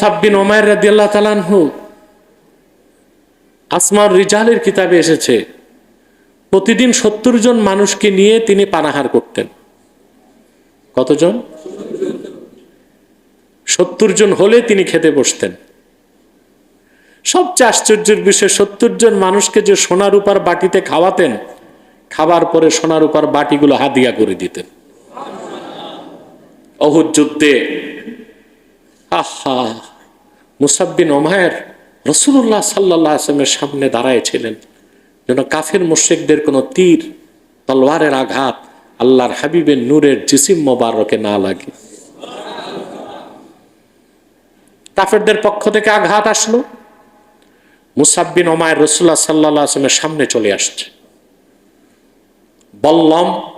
মুসাব্বিন ওমায়ের রাদিয়াল্লাহ তালানহু আসমার রিজালের কিতাবে এসেছে, প্রতিদিন সত্তর জন মানুষকে নিয়ে তিনি পানাহার করতেন। কতজন? সত্তর জন হলে তিনি খেতে বসতেন। সবচেয়ে আশ্চর্যের বিষয়, সত্তর জন মানুষকে যে সোনা রূপার বাটিতে খাওয়াতেন, খাবার পরে সোনা রূপার বাটিগুলো হাদিয়া করে দিতেন। অহুদ যুদ্ধে আহা মুসাব্বিন ওমায়ের রসুল্লাহ সাল্লাহ আসলামের সামনে দাঁড়ায়ছিলেন যেন কাফের মুশ্রিকদের কোনো তীর, তলোয়ারের আঘাত আল্লাহর হাবিবের নূরের জিসিম মোবারকে না লাগে। কাফেরদের পক্ষ থেকে আঘাত আসলো। মুসাব্বিন ওমায়ের রসুল্লাহ সাল্লাহ আসলামের সামনে চলে আসছে। বল্লম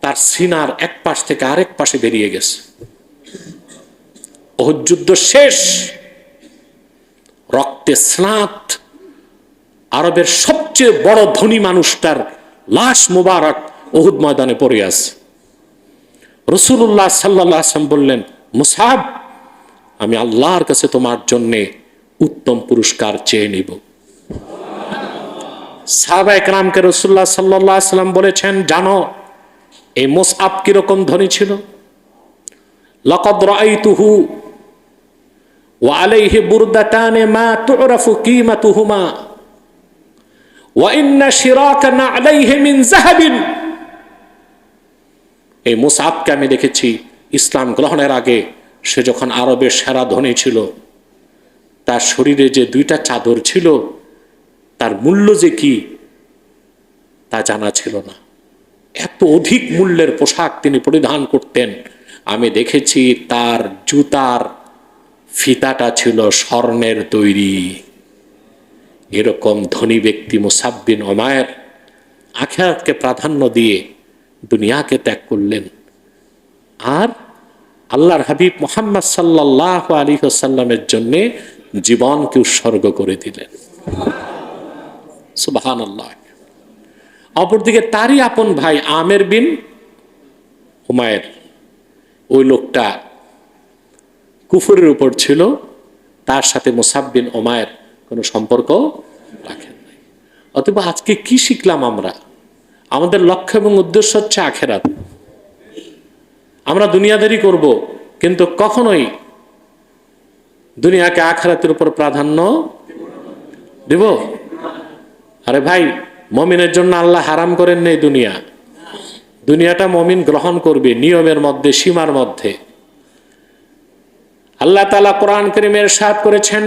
তার সিনার এক পাশ থেকে আরেক পাশে বেরিয়ে গেছে। ওহুদ যুদ্ধ শেষ। রক্তে স্নাত। আরবের সবচেয়ে বড় ধনী মানুষটার লাশ মুবারক ওহুদ ময়দানে পড়ে আছে। রসুল্লাহ সাল্লাহ আসলাম বললেন, মুসাব, আমি আল্লাহর কাছে তোমার জন্যে উত্তম পুরস্কার চেয়ে নিব। সাহাবা একরামকে রসুল্লাহ সাল্লাহ সাল্লাম বলেছেন, জানো, এই মোসআব কীরকম ধনী ছিল? লকদ ওয়ালাইহি বুরদাতানে মা তুরাফু কিমাতুহুমা ওয়াইন্না শিরাকা না আলাইহি মিন জাহাবিন এই মুসাবকে আমি দেখেছি ইসলাম গ্রহণের আগে সে যখন আরবের সেরা ধনী ছিল, তার শরীরে যে দুইটা চাদর ছিল, তার মূল্য যে কি তা জানা ছিল না। এত অধিক মূল্যের পোশাক তিনি পরিধান করতেন। আমি দেখেছি তার জুতার ফিতাটা ছিল স্বর্ণের তৈরি। এরকম ধনী ব্যক্তি মুসাব্বিন ওমায়ের আখেরাতকে প্রাধান্য দিয়ে দুনিয়াকে ত্যাগ করলেন। আর আল্লাহর হাবিব মোহাম্মদ সাল্লাহ আলী সাল্লামের জন্য জীবনকে উৎসর্গ করে দিলেন। আল্লাহ অপরদিকে তারই আপন ভাই আমের বিন হুমায়ের ওই লোকটা কুফুরের উপর ছিল, তার সাথে মুসাব্বিন ওমায়ের কোনো সম্পর্ক রাখেন নাই। অতএব আজকে কি শিখলাম আমরা? আমাদের লক্ষ্য এবং উদ্দেশ্য হচ্ছে আখেরাত। আমরা দুনিয়াদারি করব, কিন্তু কখনোই দুনিয়াকে আখেরাতের উপর প্রাধান্য দেব? আরে ভাই, মমিনের জন্য আল্লাহ হারাম করেন নেই দুনিয়া। দুনিয়াটা মমিন গ্রহণ করবে নিয়মের মধ্যে, সীমার মধ্যে। আল্লাহ তালা কোরআন করিমের সাত করেছেন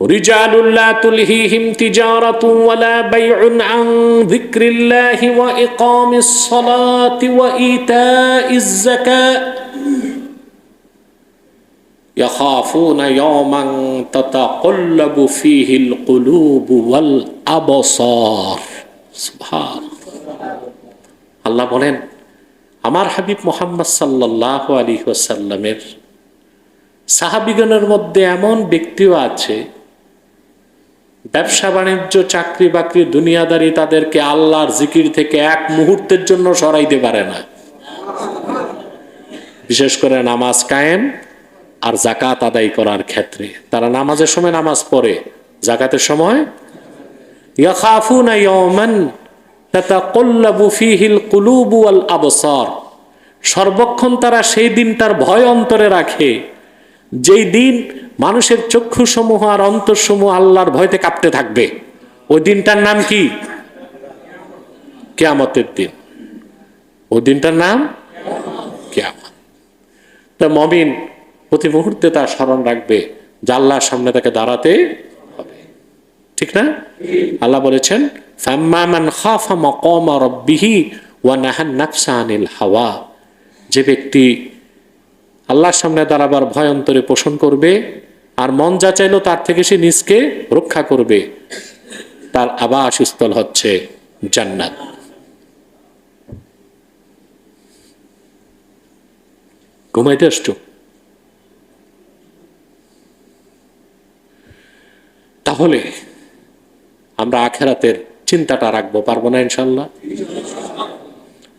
رجال لا تلهيهم تجارة ولا بيع عن ذكر الله وإقام الصلاة وإيتاء الزكاة يخافون يوما تتقلب فيه القلوب والأبصار سبحان আল্লাহ বলেন আমার হাবিব মোহাম্মদ সাল্লাহ আলী ওসাল্লামের সাহাবিগণের মধ্যে এমন ব্যক্তিও আছে, ব্যবসা বাণিজ্য, চাকরি বাকরি, দুনিয়াদারি তাদেরকে আল্লাহর জিকির থেকে এক মুহূর্তের জন্য সরাইতে পারে না। বিশেষ করে নামাজ কায়েম আর জাকাত আদায় করার ক্ষেত্রে। তারা নামাজের সময় নামাজ পড়ে জাকাতের সময়? ইয়াখাফুনা ইয়াওমান তাতাকাল্লাবু ফীহিল কুলুবু আবসার। সর্বক্ষণ তারা সেই দিনটার ভয় অন্তরে রাখে, যেই দিন মানুষের চক্ষুসমূহ আর অন্তরসমূহ আল্লাহর ভয়তে কাঁপতে থাকবে। ওই দিনটার নাম কি? কেয়ামতের দিন। ওই দিনটার নাম কেয়ামত। তা মমিন প্রতি মুহূর্তে তার স্মরণ রাখবে, যে আল্লাহর সামনে তাকে দাঁড়াতে হবে। ঠিক না? আল্লাহ বলেছেন ফাম্মামান খাফা মাকামা রাব্বিহি ওয়া নাহান নাফসা আনিল হাওয়া যে ব্যক্তি আল্লাহর সামনে দাঁড়াবার ভয় অন্তরে পোষণ করবে আর মন যা চাইলো তার থেকে সে নিজকে রক্ষা করবে, তার আবাসস্থল হচ্ছে জান্নাত। ঘুমাইতে আসছো? তাহলে আমরা আখেরাতের চিন্তাটা রাখব, পারব না ইনশাল্লাহ।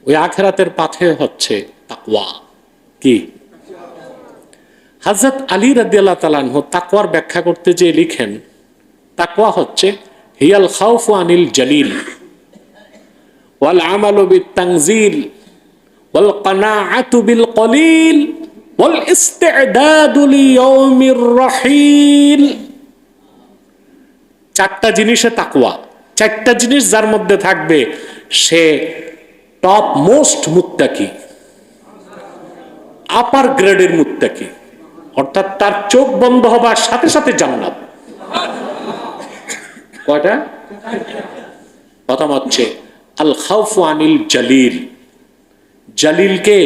ওই আখেরাতের পাথে হচ্ছে তাকওয়া। কি? হাজরত আলী রাদিয়াল্লাহ তালানহ তাকওয়ার ব্যাখ্যা করতে যে লিখেন, তাকওয়া হচ্ছে, হিয়াল খাউফু আনিল জালিল, ওয়াল আমালু বিত তানজিল ওয়াল কানাআতু বিল কলিল, ওয়াল ইস্তি'দাদু লিয়াউমির রহিল। চারটা জিনিসে তাকওয়া। চারটা জিনিস যার মধ্যে থাকবে, সে টপ মোস্ট মুত্তাকি আপার গ্রেডের মুত্তাকি, অর্থাৎ তার চোখ বন্ধ হবার সাথে সাথে জান্নাত। কয়টা? প্রথম হচ্ছে, আল খাউফু আনিল জালিল। জালিলকে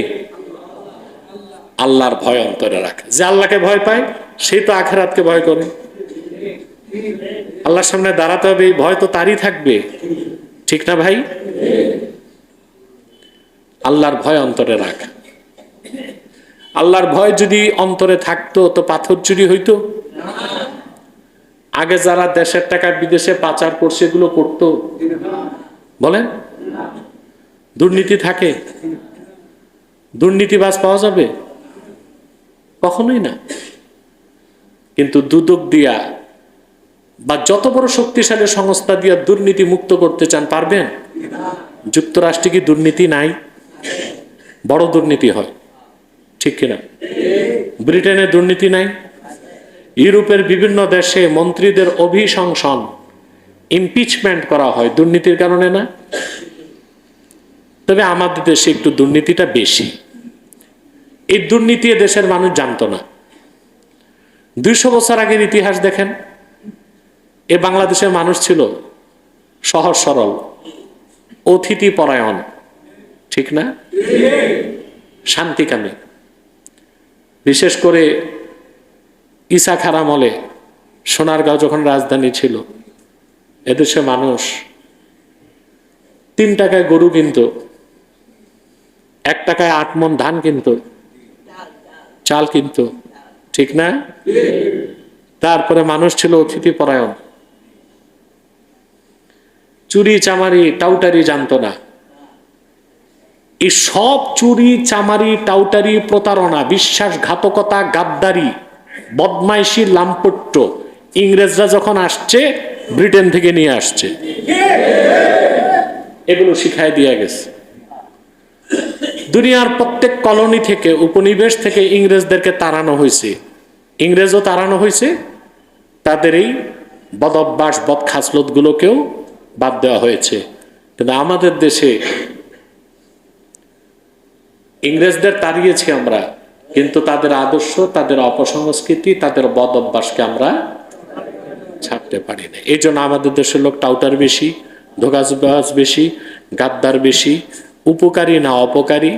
আল্লাহর ভয় অন্তরে রাখে। যে আল্লাহকে ভয় পায় সেই তো আখেরাতকে ভয় করে। আল্লাহর সামনে দাঁড়াতে হবে ভয় তো তারই থাকবে। ঠিক না ভাই? আল্লাহর ভয় অন্তরে রাখ। আল্লাহর ভয় যদি অন্তরে থাকতো, তো পাথর চুরি হইতো। আগে যারা দেশের টাকা বিদেশে পাচার করছে, এগুলো করতো। বলেন? দুর্নীতি থাকে। দুর্নীতিবাজ পাওয়া যাবে? কখনোই না। কিন্তু দুদক দিয়া বা যত বড় শক্তিশালী সংস্থা দিয়া দুর্নীতি মুক্ত করতে চান পারবেন? যুক্তরাষ্ট্রে কি দুর্নীতি নাই? বড় দুর্নীতি হয়। ঠিক কিনা? ব্রিটেনে দুর্নীতি নাই। ইউরোপের বিভিন্ন দেশে মন্ত্রীদের অভিশংসন, ইমপিচমেন্ট করা হয় দুর্নীতির কারণে না? তবে আমাদের দেশে একটু দুর্নীতিটা বেশি। এই দুর্নীতি দেশের মানুষ জানতো না। দুইশো বছর আগের ইতিহাস দেখেন। এ বাংলাদেশের মানুষ ছিল সহজ সরল অতিথি পরায়ণ ঠিক না? শান্তিকামী। বিশেষ করে ঈসা খারামলে সোনারগাঁও যখন রাজধানী ছিল এদেশে মানুষ তিন টাকায় গরু কিনত এক টাকায় আট মন ধান কিনত চাল কিনত ঠিক না? তারপরে মানুষ ছিল অতিথি পরায়ণ চুরি চামারি টাউটারি জানতো না। এই সব চুরি চামারি টাউটারি প্রতারণা, বিশ্বাসঘাতকতা, গাদ্দারি, বদমাইশি, লাম্পট্য ইংরেজরা যখন আসছে, ব্রিটেন থেকে নিয়ে আসছে। এগুলো শিখাই দিয়ে গেছে। দুনিয়ার প্রত্যেক কলোনি থেকে, উপনিবেশ থেকে ইংরেজদেরকে তাড়ানো হয়েছে। ইংরেজও তাড়ানো হয়েছে। তাদের এই বদভ্যাস বদখাসলত গুলোকেও বাদ দেওয়া হয়েছে। কিন্তু আমাদের দেশে ইংরেজদের তাড়িয়েছি আমরা, কিন্তু তাদের আদর্শ, তাদের অপসংস্কৃতি, তাদের বদ অভ্যাসকে আমরা ছাড়তে পারি না। এই জন্য আমাদের দেশের লোক টাউটার বেশি ধোকাজবাজ বেশি, গাদ্দার বেশি, উপকারী না অপকারী,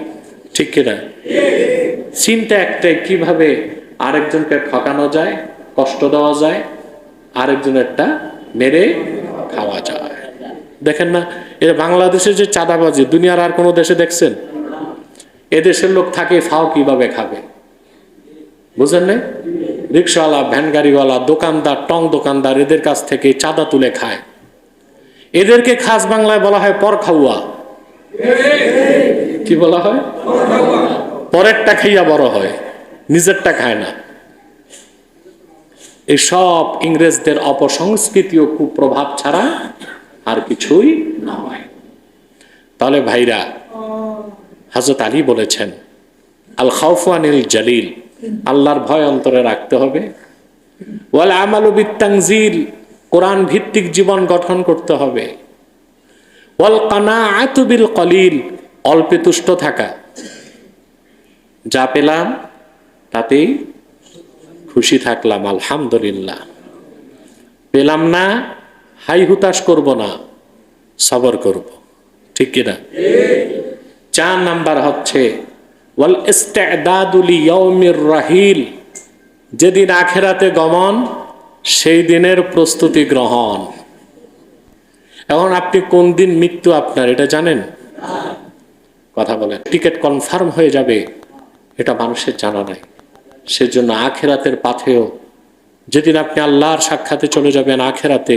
ঠিক কিনা? চিন্তা একটাই, কীভাবে আরেকজনকে ঠকানো যায়, কষ্ট দেওয়া যায় আরেকজনেরটা মেরে খাওয়া যায়। দেখেন না, এর বাংলাদেশের যে চাঁদাবাজি, দুনিয়ার আর কোনো দেশে দেখছেন? এদেশের লোক থাকে, ফাও কীভাবে খাবে? বুঝেন না রিক্সাওয়ালা ভ্যান গাড়িওয়ালা দোকানদার, টং দোকানদার, এদের কাছ থেকে চাঁদা তুলে খায়। এদেরকে খাস বাংলায় বলা হয় পর খাওয়া। কি বলা হয়? পরেরটা খাইয়া বড় হয়, নিজেরটা খায় না। এই সব ইংরেজদের অপসংস্কৃতি ও কুপ্রভাব ছাড়া আর কিছুই নয় তাহলে ভাইরা হাজরত আলী বলেছেন আল খাউফানিল জালিল, আল্লাহর ভয় অন্তরে রাখতে হবে। ওয়াল আমালু বিত্তাংজিল কোরআন ভিত্তিক জীবন গঠন করতে হবে। ওয়াল কানাআতু বিল কলিল অল্পে তুষ্ট থাকা। যা পেলাম, তাতেই খুশি থাকলাম, আলহামদুলিল্লাহ। পেলাম না হাই হুতাশ করব না, সবর করব। ঠিক কিনা? চার নাম্বার হচ্ছে রাহিল, যেদিন আখেরাতে গমন, সেই দিনের প্রস্তুতি গ্রহণ। এখন আপনি কোন দিন মৃত্যু আপনার, এটা জানেন? কথা বলেন। টিকিট কনফার্ম হয়ে যাবে, এটা মানুষের জানা নাই। সেজন্য আখেরাতের পাথেও যেদিন আপনি আল্লাহর সাক্ষাতে চলে যাবেন আখেরাতে